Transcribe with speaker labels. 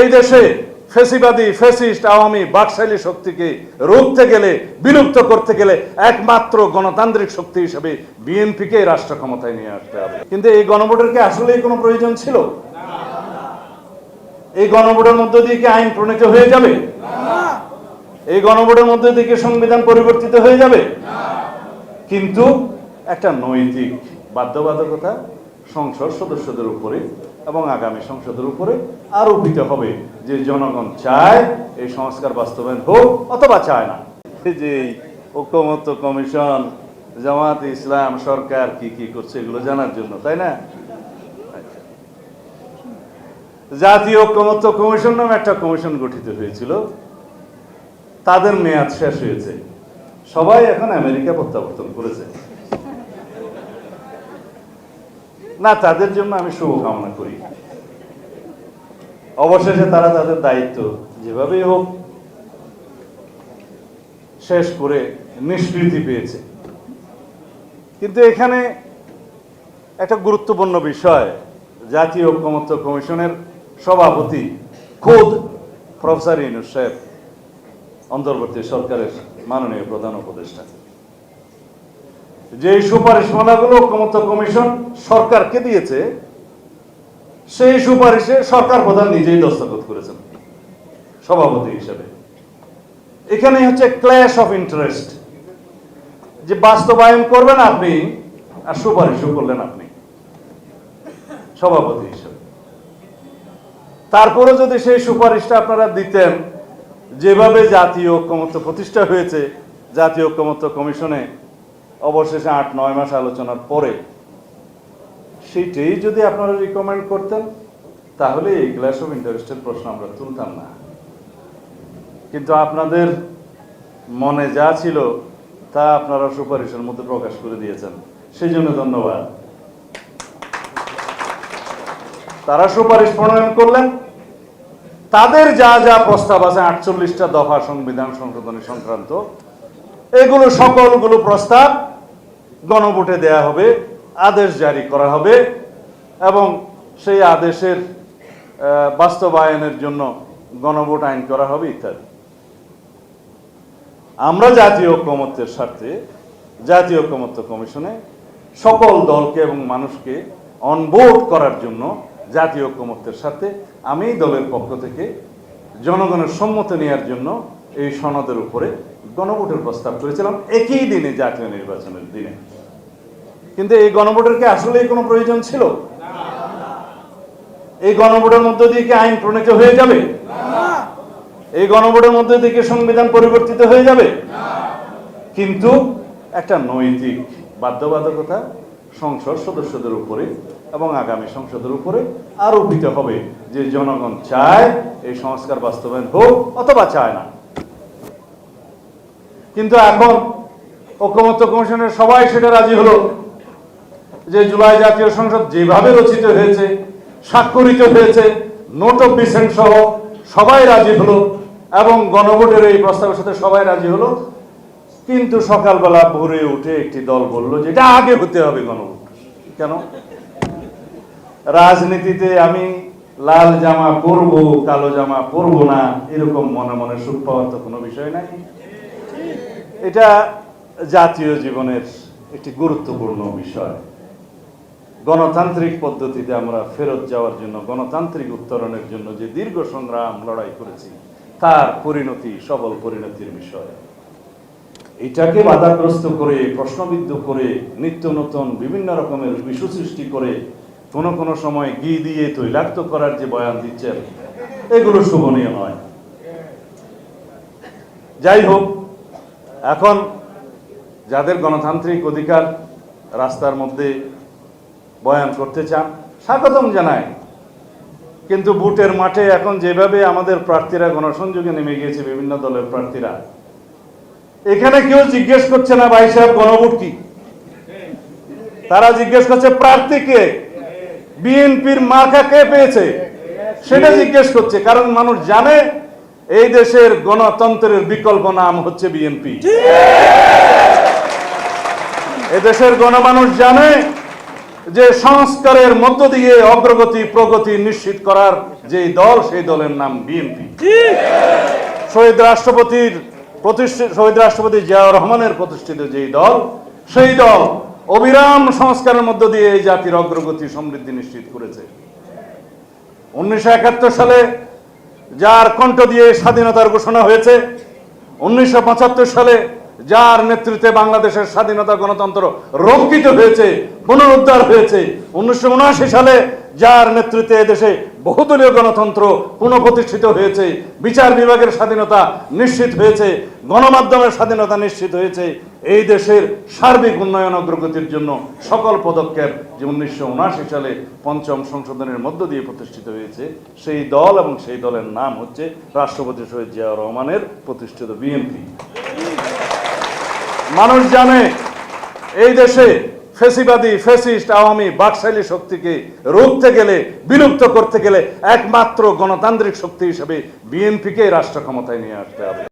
Speaker 1: এই দেশে ফেসিবাদী, ফেসিস্ট, আওয়ামী, বাকশালী শক্তিকে রুখতে গেলে, বিলুপ্ত করতে গেলে একমাত্র গণতান্ত্রিক শক্তি হিসেবে বিএনপিকে রাষ্ট্র ক্ষমতায় নিয়ে আসতে হবে। কিন্তু এই গণভোটের কি আসলেই কোনো প্রয়োজন ছিল? এই গণভোটের মধ্য দিয়ে কি আইন প্রণীত হয়ে যাবে? এই গণভোটের মধ্যে দিয়ে কি সংবিধান পরিবর্তিত হয়ে যাবে? কিন্তু একটা নৈতিক বাধ্যবাধকতা সংসদ সদস্যদের উপরে এবং আগামী সংসদের উপরে আরোপিত হবে যে জনগণ চায় এই সংস্কার বাস্তবায়ন হোক অথবা চায় না। যে ঐক্যমত্য কমিশন জামাত ইসলাম সরকার কি কি করছে এগুলো জানার জন্য, তাই না। জাতীয় ঐক্যমত্য কমিশন নামে একটা কমিশন গঠিত হয়েছিল। তাদের মেয়াদ শেষ হয়েছে। সবাই এখন আমেরিকা প্রত্যাবর্তন করেছে। না, তাদের জন্য আমি শুভকামনা করি। অবশেষে তারা তাদের দায়িত্ব যেভাবেই হোক শেষ করে নিষ্কৃতি পেয়েছে। কিন্তু এখানে একটা গুরুত্বপূর্ণ বিষয়, জাতীয় ঐক্যমত্য কমিশনের সভাপতি খোদ প্রফেসর ইনুস সাহেব, অন্তর্বর্তী সরকারের মাননীয় প্রধান উপদেষ্টা। যে সুপারিশমালাগুলো ঐক্যমত্য কমিশন সরকারকে দিয়েছে, সেই সুপারিশে সরকার প্রধান নিজেই দস্তখত করেছেন, সভাপতি হিসেবে। এখানে হচ্ছে ক্ল্যাশ অফ ইন্টারেস্ট যে বাস্তবায়ন করবেন আপনি আর সুপারিশও করলেন আপনি, সভাপতি হিসেবে। তারপরে যদি সেই সুপারিশটা আপনারা দিতেন, যেভাবে জাতীয় ঐক্যমত্য প্রতিষ্ঠা হয়েছে, জাতীয় ঐক্যমত্য কমিশনে অবশেষে আট, নয় মাস আলোচনার পরে সেইটাই যদি আপনারা রিকমেন্ড করতেন, তাহলে এই ক্লাস অফ ইন্টারেস্টের প্রশ্ন আমরা তুলতাম না। কিন্তু আপনাদের মনে যা ছিল, তা আপনারা সুপারিশের মধ্যে প্রকাশ করে দিয়েছেন। সেই জন্য ধন্যবাদ। তারা সুপারিশ প্রণয়ন করলেন। তাদের যা যা প্রস্তাব আছে, আটচল্লিশটা দফা সংবিধান সংশোধনী সংক্রান্ত, এগুলো সকলগুলো প্রস্তাব গণভোটে দেয়া হবে, আদেশ জারি করা হবে এবং সেই আদেশের বাস্তবায়নের জন্য গণভোট আইন করা হবে ইত্যাদি। আমরা জাতীয় ঐক্যমত্যের স্বার্থে, জাতীয় ঐক্যমত্য কমিশনে সকল দলকে এবং মানুষকে অনবোর্ড করার জন্য জাতীয় ঐক্যমত্যের স্বার্থে আমি দলের পক্ষ থেকে জনগণের সম্মতি নেওয়ার জন্য এই সনদের উপরে গণভোটের প্রস্তাব করেছিলাম একই দিনে জাতীয় নির্বাচনের দিনে। কিন্তু এই গণভোটের কি আসলেই কোনো প্রয়োজন ছিল? এই গণভোটের মধ্য দিয়ে কি আইন প্রণীত হয়ে যাবে? এই গণভোটের মধ্যে দিয়ে সংবিধান পরিবর্তিত হয়ে যাবে? কিন্তু একটা নৈতিক বাধ্যবাধকতা সংসদ সদস্যদের উপরে এবং আগামী সংসদের উপরে আরোপিত হবে যে জনগণ চায় এই সংস্কার বাস্তবায়ন হোক অথবা চায় না। কিন্তু এখন ঐক্যমত্য কমিশনের সবাই সেটা রাজি হলো। যে জুলাই জাতীয় সংসদ যেভাবে রচিত হয়েছে, স্বাক্ষরিত হয়েছে, নোট অফ ডিসেন্ট সহ সবাই রাজি হলো এবং গণভোটের এই প্রস্তাবের সাথে সবাই রাজি হলো। কিন্তু সকালবেলা ভোরে উঠে একটি দল বলল যে এটা আগে হতে হবে গণভোট। কেন? রাজনীতিতে আমি লাল জামা পরব, কালো জামা পরব না, এরকম মনে মনে সুখ পাওয়ার তো কোনো বিষয় নাই। এটা জাতীয় জীবনের একটি গুরুত্বপূর্ণ বিষয়। গণতান্ত্রিক পদ্ধতিতে আমরা ফেরত যাওয়ার জন্য, গণতান্ত্রিক উত্তরণের জন্য যে দীর্ঘ সংগ্রাম, লড়াই করেছি, তার পরিণতি, সবল পরিণতির বিষয়। এটাকে বাধাগ্রস্ত করে, প্রশ্নবিদ্ধ করে, নিত্য নতুন, বিভিন্ন রকমের বিষু সৃষ্টি করে, কোনো কোনো সময় ঘি দিয়ে তৈলাক্ত করার যে বয়ান দিচ্ছেন, এগুলো শোভনীয় নয়। যাই হোক এখন যাদের গণতান্ত্রিক অধিকার রাস্তার মধ্যে বয়ান করতে চান, স্বাগতম জানায় কিন্তু বুটের মাঠে এখন যেভাবে আমাদের প্রার্থীরা গণসংযোগে নেমে গিয়েছে, বিভিন্ন দলের প্রার্থীরা, এখানে কেউ জিজ্ঞেস করছে না, ভাই সাহেব, গণভোট কি? তারা জিজ্ঞেস করছে প্রার্থীকে বিএনপির মার্কা কে পেয়েছে? সেটা জিজ্ঞেস করছে, কারণ মানুষ জানে এই দেশের গণতন্ত্রের বিকল্প নাম হচ্ছে বিএনপি এদেশের গণমানুষ জানে যে সংস্কারের মধ্য দিয়ে অগ্রগতি, প্রগতি নিশ্চিত করার যে দল, সেই দলের নাম বিএনপি শহীদ রাষ্ট্রপতির প্রতিষ্ঠিত শহীদ রাষ্ট্রপতি জিয়াউর রহমানের প্রতিষ্ঠিত যেই দল, সেই দল অবিরাম সংস্কারের মধ্য দিয়ে এই জাতির অগ্রগতি সমৃদ্ধি নিশ্চিত করেছে। উনিশশো একাত্তর সালে যার কণ্ঠ দিয়ে স্বাধীনতার ঘোষণা হয়েছে, উনিশশো পঁচাত্তর সালে যার নেতৃত্বে বাংলাদেশের স্বাধীনতা গণতন্ত্র রক্ষিত হয়েছে, পুনরুদ্ধার হয়েছে, উনিশশো উনআশি সালে যার নেতৃত্বে এদেশে বহুদলীয় গণতন্ত্র পুনঃপ্রতিষ্ঠিত হয়েছে, বিচার বিভাগের স্বাধীনতা নিশ্চিত হয়েছে, গণমাধ্যমের স্বাধীনতা নিশ্চিত হয়েছে এই দেশের সার্বিক উন্নয়ন অগ্রগতির জন্য সকল পদক্ষেপ যে উনিশশো উনআশি সালে পঞ্চম সংশোধনের মধ্য দিয়ে প্রতিষ্ঠিত হয়েছে, সেই দল এবং সেই দলের নাম হচ্ছে রাষ্ট্রপতি শহীদ জিয়াউর রহমানের প্রতিষ্ঠিত বিএনপি। মানুষ জানে, এই দেশে ফেসিবাদী, ফেসিস্ট, আওয়ামী, বাকশালী শক্তিকে রুখতে গেলে, বিলুপ্ত করতে গেলে একমাত্র গণতান্ত্রিক শক্তি হিসেবে বিএনপিকে রাষ্ট্র ক্ষমতায় নিয়ে আসতে হবে।